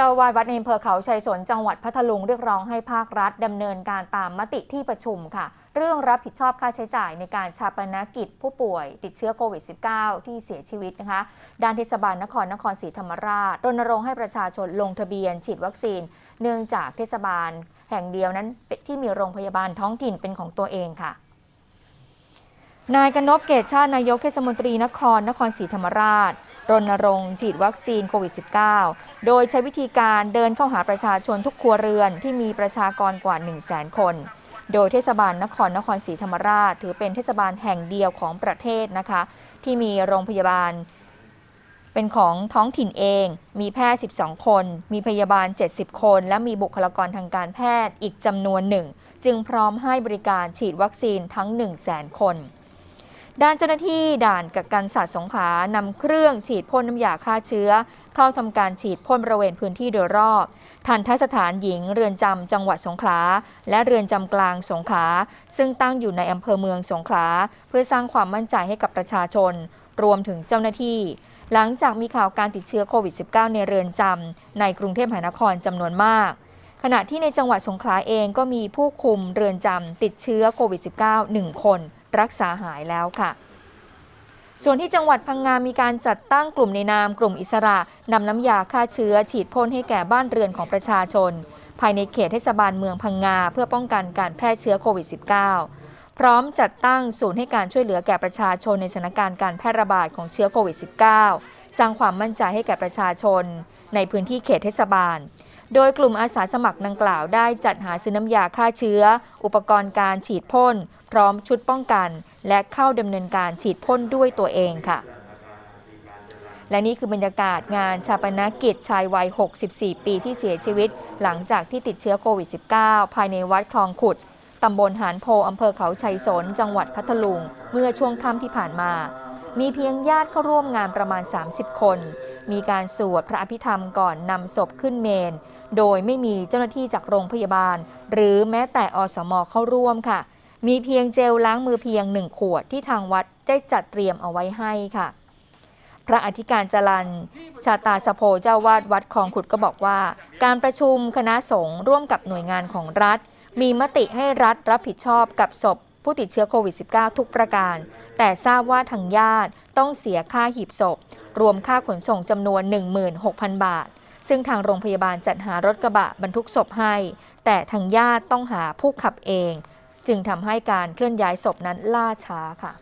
เจ้าวาดวัดในอำเภอเขาชัยสนจังหวัดพัทลุงเรียกร้องให้ภาครัฐดำเนินการตามมติที่ประชุมค่ะ เรื่องรับผิดชอบค่าใช้จ่ายในการชาปนกิจผู้ป่วยติดเชื้อโควิด -19 ที่เสียชีวิตนะคะ ด้านเทศบาลนครนครศรีธรรมราชรณรงค์ให้ประชาชนลงทะเบียน ฉีดวัคซีน เนื่องจากเทศบาลแห่งเดียวนั้นที่มีโรงพยาบาลท้องถิ่นเป็นของตัวเองค่ะนายกนพเกตชาตินายกเทศมนตรีนครนครศรีธรรมราช รณรงค์ฉีดวัคซีนโควิด -19 โดยใช้วิธีการเดินเข้าหาประชาชนทุกครัวเรือนที่มีประชากรกว่า 1 0 0 0 0แคน โดยเทศบาลนครนครศรีธรรมราช ถือเป็นเทศบาลแห่งเดียวของประเทศนะคะ ที่มีโรงพยาบาลเป็นของท้องถิ่นเอง มีแพทย์ 12 คน มีพยาบาล 70 คน และมีบุคลากรทางการแพทย์อีกจำนวนหนึ่ง จึงพร้อมให้บริการฉีดวัคซีนทั้ง 1 0 0 0 0แสนคน ด้านเจ้าหน้าที่ด่านกักกันสัตว์สงขลานำเครื่องฉีดพ่นน้ำยาฆ่าเชื้อ เข้าทำการฉีดพ่นบริเวณพื้นที่โดยรอบ ทันทสถานหญิงเรือนจำจังหวัดสงขลา และเรือนจำกลางสงขลา ซึ่งตั้งอยู่ในอำเภอเมืองสงขลา เพื่อสร้างความมั่นใจให้กับประชาชน รวมถึงเจ้าหน้าที่ หลังจากมีข่าวการติดเชื้อโควิด -19 ในเรือนจำในกรุงเทพมหานครจำนวนมากขณะที่ในจังหวัดสงขลาเองก็มีผู้คุมเรือนจำติดเชื้อโควิด -19 1 คน รักษาหายแล้วค่ะ ส่วนที่จังหวัดพังงามีการจัดตั้งกลุ่มในนามกลุ่มอิสระนำน้ำยาฆ่าเชื้อฉีดพ่นให้แก่บ้านเรือนของประชาชน ภายในเขตเทศบาลเมืองพังงาเพื่อป้องกันการแพร่เชื้อโควิด -19 พร้อมจัดตั้งศูนย์ให้การช่วยเหลือแก่ประชาชนในสถานการณ์การแพร่ระบาดของเชื้อโควิด -19 สร้างความมั่นใจให้แก่ประชาชน ในพื้นที่เขตเทศบาล โดยกลุ่มอาสาสมัครดังกล่าวได้จัดหาซื้อน้ำยาฆ่าเชื้อ อุปกรณ์การฉีดพ่น พร้อมชุดป้องกัน และเข้าดำเนินการฉีดพ่นด้วยตัวเองค่ะและนี่คือบรรยากาศงานชาปนกิจชายวัย 64 ปีที่เสียชีวิต หลังจากที่ติดเชื้อโควิด -19 ภายในวัดคลองขุด ตำบลหานโพอำเภอเขาชัยสน จังหวัดพัทลุง เมื่อช่วงค่ำที่ผ่านมา มีเพียงญาติเข้าร่วมงานประมาณ 30 คน มีการสวดพระอภิธรรมก่อนนำศพขึ้นเมน โดยไม่มีเจ้าหน้าที่จากโรงพยาบาล หรือแม้แต่อสมเข้าร่วมค่ะ มีเพียงเจลล้างมือเพียงหนึ่งขวดที่ทางวัดได้จัดเตรียมเอาไว้ให้ค่ะ พระอธิการจรันชาตาสโพเจ้าวาดวัดคลองขุดก็บอกว่า การประชุมคณะสงฆ์ร่วมกับหน่วยงานของรัฐ มีมติให้รัฐรับผิดชอบกับศพผู้ติดเชื้อโควิด -19 ทุกประการ แต่ทราบว่าทางญาติต้องเสียค่าหีบศพ รวมค่าขนส่งจำนวน 16,000 บาท ซึ่งทางโรงพยาบาลจัดหารถกระบะบรรทุกศพให้ แต่ทางญาติต้องหาผู้ขับเอง จึงทำให้การเคลื่อนย้ายศพนั้นล่าช้าค่ะ